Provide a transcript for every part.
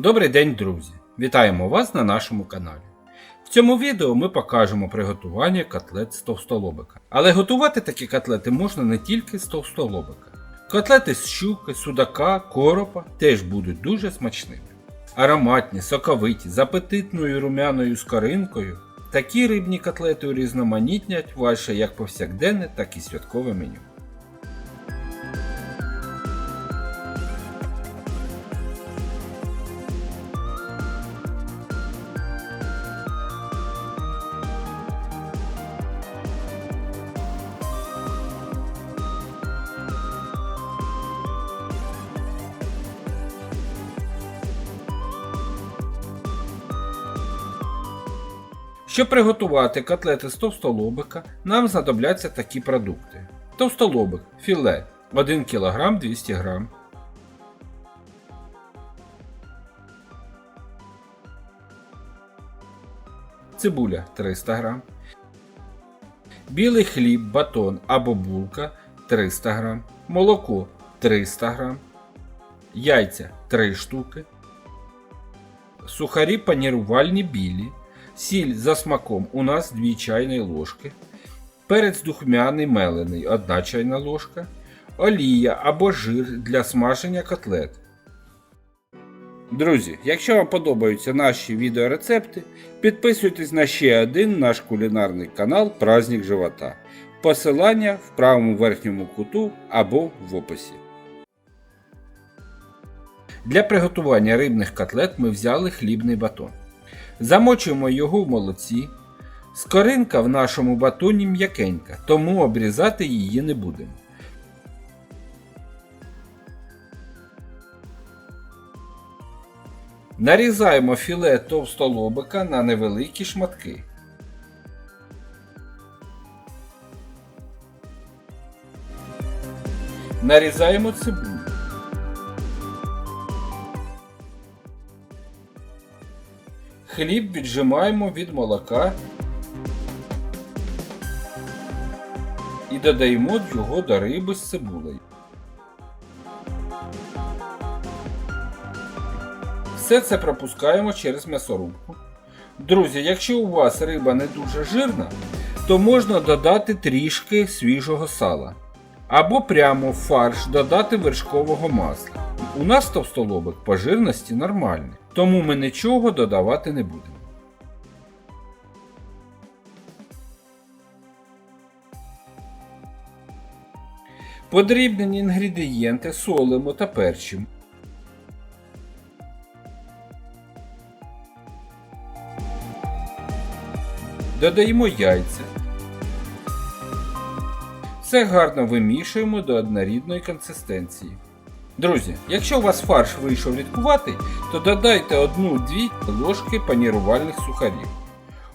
Добрий день, друзі! Вітаємо вас на нашому каналі. В цьому відео ми покажемо приготування котлет з товстолобика. Але готувати такі котлети можна не тільки з товстолобика. Котлети з щуки, судака, коропа теж будуть дуже смачними. Ароматні, соковиті, з апетитною румяною скоринкою. Такі рибні котлети урізноманітнять ваше як повсякденне, так і святкове меню. Щоб приготувати котлети з товстолобика, нам знадобляться такі продукти. Товстолобик, філе 1 кг 200 г. Цибуля 300 г. Білий хліб, батон або булка 300 г. Молоко 300 г. Яйця 3 штуки. Сухарі панірувальні білі. Сіль за смаком у нас 2 чайні ложки. Перець духмяний мелений 1 чайна ложка. Олія або жир для смаження котлет. Друзі, якщо вам подобаються наші відеорецепти, підписуйтесь на ще один наш кулінарний канал Праздник Живота. Посилання в правому верхньому куту або в описі. Для приготування рибних котлет ми взяли хлібний батон. Замочуємо його в молоці. Скоринка в нашому батоні м'якенька, тому обрізати її не будемо. Нарізаємо філе товстолобика на невеликі шматки. Нарізаємо цибулю. Хліб віджимаємо від молока і додаємо його до риби з цибулею. Все це пропускаємо через м'ясорубку. Друзі, якщо у вас риба не дуже жирна, то можна додати трішки свіжого сала. Або прямо в фарш додати вершкового масла. У нас товстолобик по жирності нормальний, тому ми нічого додавати не будемо. Подрібнені інгредієнти солимо та перчимо. Додаємо яйця. Все гарно вимішуємо до однорідної консистенції. Друзі, якщо у вас фарш вийшов рідкуватий, то додайте 1-2 ложки панірувальних сухарів.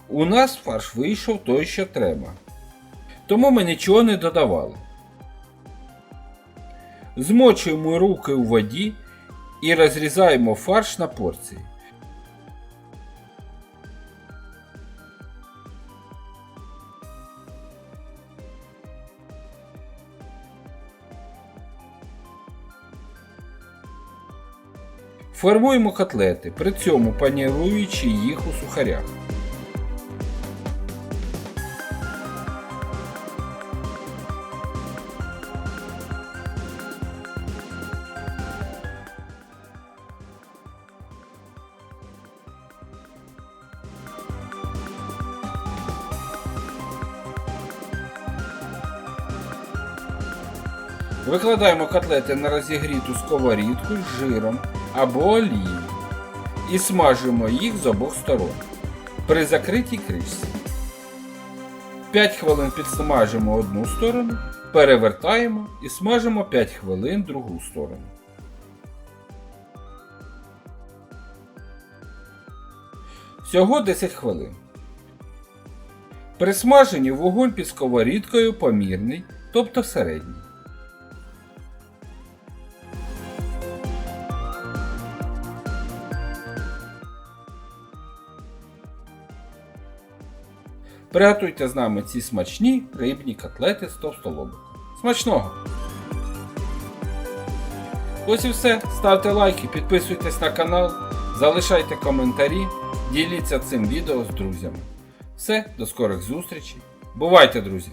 У нас фарш вийшов той, що треба. Тому ми нічого не додавали. Змочуємо руки у воді і розрізаємо фарш на порції. Формуємо котлети, при цьому паніруючи їх у сухарях. Викладаємо котлети на розігріту сковорідку з жиром або олією і смажимо їх з обох сторон при закритій кришці. 5 хвилин підсмажимо одну сторону, перевертаємо і смажимо 5 хвилин другу сторону. Всього 10 хвилин. При смаженні вогонь під сковорідкою помірний, тобто середній. Приготуйте з нами ці смачні рибні котлети з товстолобок. Смачного! Ось і все. Ставте лайки, підписуйтесь на канал. залишайте коментарі, діліться цим відео з друзями. Все, до скорих зустрічей. Бувайте, друзі!